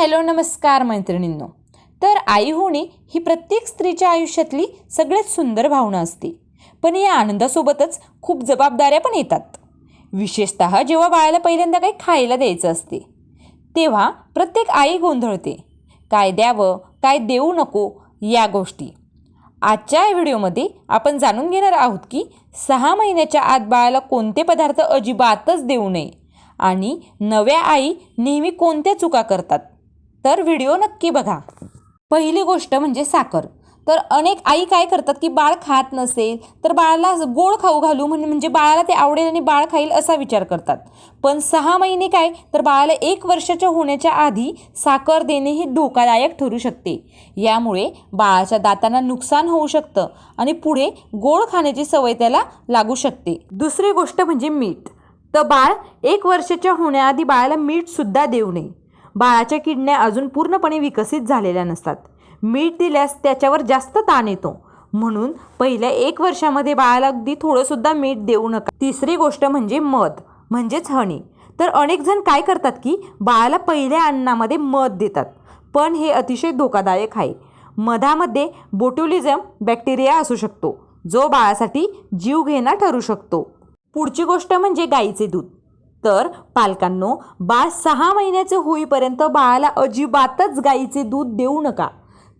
Hello नमस्कार मैत्रिणींनो. तर आई होणे ही प्रत्येक स्त्रीच्या आयुष्यातली सगळ्यात सुंदर भावना असते. पण या आनंदासोबतच खूप जबाबदाऱ्या पण येतात. विशेषत जेव्हा बाळाला पहिल्यांदा काही खायला द्यायचं असते तेव्हा प्रत्येक आई गोंधळते. काय द्यावं काय देऊ नको या गोष्टी. आजच्या या व्हिडिओमध्ये आपण जाणून घेणार आहोत की सहा महिन्याच्या आत बाळाला कोणते पदार्थ अजिबातच देऊ नये आणि नव्या आई नेहमी कोणत्या चुका करतात. तर व्हिडिओ नक्की बघा. पहिली गोष्ट म्हणजे साखर. तर अनेक आई काय करतात की बाळ खात नसेल तर बाळाला गोड खाऊ घालू म्हणजे बाळाला ते आवडेल आणि बाळ खाईल असा विचार करतात. पण सहा महिने काय? तर बाळाला एक वर्षाच्या होण्याच्या आधी साखर देणे हे धोकादायक ठरू शकते. यामुळे बाळाच्या दातांना नुकसान होऊ शकतं आणि पुढे गोड खाण्याची सवय त्याला लागू शकते. दुसरी गोष्ट म्हणजे मीठ. तर बाळ एक वर्षाच्या होण्याआधी बाळाला मीठसुद्धा देऊ नये. बाळाच्या किडण्या अजून पूर्णपणे विकसित झालेल्या नसतात. मीठ दिल्यास त्याच्यावर जास्त ताण येतो. म्हणून पहिल्या एक वर्षामध्ये बाळाला अगदी थोडंसुद्धा मीठ देऊ नका. तिसरी गोष्ट म्हणजे मध म्हणजेच हनी. तर अनेक जण काय करतात की बाळाला पहिल्या अन्नामध्ये मध देतात. पण हे अतिशय धोकादायक आहे. मधामध्ये बोट्युलिझम बॅक्टेरिया असू शकतो जो बाळासाठी जीवघेणा ठरू शकतो. पुढची गोष्ट म्हणजे गाईचे दूध. तर पालकांनो बाळ सहा महिन्याचे होईपर्यंत बाळाला अजिबातच गाईचे दूध देऊ नका.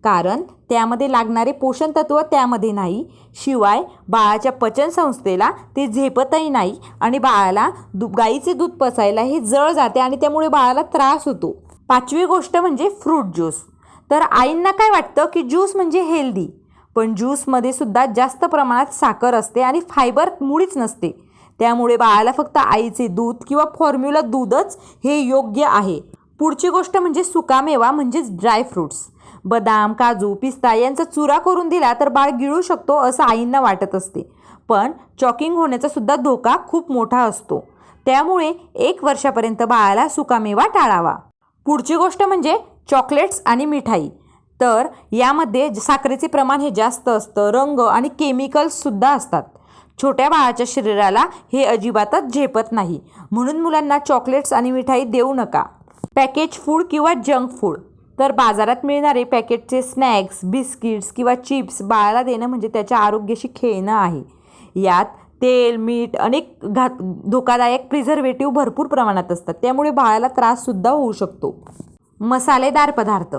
कारण त्यामध्ये लागणारे पोषण तत्व त्यामध्ये नाही. शिवाय बाळाच्या पचनसंस्थेला ते झेपतही नाही आणि बाळाला दु गाईचे दूध पचायला हे जळ जाते आणि त्यामुळे बाळाला त्रास होतो. पाचवी गोष्ट म्हणजे फ्रूट ज्यूस. तर आईंना काय वाटतं की ज्यूस म्हणजे हेल्दी? पण ज्यूसमध्ये सुद्धा जास्त प्रमाणात साखर असते आणि फायबर मुळीच नसते. त्यामुळे बाळाला फक्त आईचे दूध किंवा फॉर्म्युला दूधच हे योग्य आहे. पुढची गोष्ट म्हणजे सुकामेवा म्हणजेच ड्रायफ्रूट्स बदाम काजू पिस्ता यांचा चुरा करून दिला तर बाळ गिळू शकतो असं आईंना वाटत असते. पण चॉकिंग होण्याचा सुद्धा धोका खूप मोठा असतो. त्यामुळे एक वर्षापर्यंत बाळाला सुकामेवा टाळावा. पुढची गोष्ट म्हणजे चॉकलेट्स आणि मिठाई. तर यामध्ये साखरेचे प्रमाण हे जास्त असतं रंग आणि केमिकल्ससुद्धा असतात. छोट्या बाळाच्या शरीराला हे अजिबातच झेपत नाही. म्हणून मुलांना चॉकलेट्स आणि मिठाई देऊ नका. पॅकेज फूड किंवा जंक फूड. तर बाजारात मिळणारे पॅकेटचे स्नॅक्स बिस्किट्स किंवा चिप्स बाळाला देणं म्हणजे त्याच्या आरोग्याशी खेळणं आहे. यात तेल मीठ अनेक घात धोकादायक प्रिझर्वेटिव्ह भरपूर प्रमाणात असतात. त्यामुळे बाळाला त्राससुद्धा होऊ शकतो. मसालेदार पदार्थ.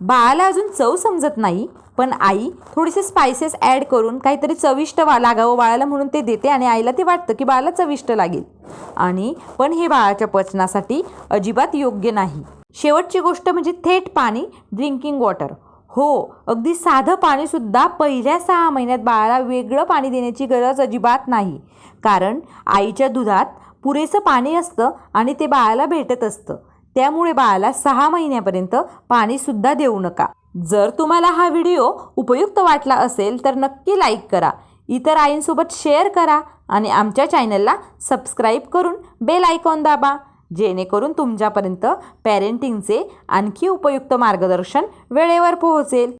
बाळाला अजून चव समजत नाही पण आई थोडेसे स्पायसेस ॲड करून काहीतरी चविष्ट वा लागावं बाळाला म्हणून ते देते आणि आईला ते वाटतं की बाळाला चविष्ट लागेल. आणि पण हे बाळाच्या पचनासाठी अजिबात योग्य नाही. शेवटची गोष्ट म्हणजे थेट पाणी ड्रिंकिंग वॉटर हो अगदी साधं पाणीसुद्धा पहिल्या सहा महिन्यात बाळाला वेगळं पाणी देण्याची गरज अजिबात नाही. कारण आईच्या दुधात पुरेसं पाणी असतं आणि ते बाळाला भेटत असतं. त्यामुळे बाळाला सहा महिन्यापर्यंत पाणीसुद्धा देऊ नका. जर तुम्हाला हा व्हिडिओ उपयुक्त वाटला असेल तर नक्की लाईक करा. इतर आईंसोबत शेअर करा आणि आमच्या चॅनलला सबस्क्राईब करून बेल आयकॉन दाबा जेणेकरून तुमच्यापर्यंत पॅरेंटिंगचे आणखी उपयुक्त मार्गदर्शन वेळेवर पोहोचेल.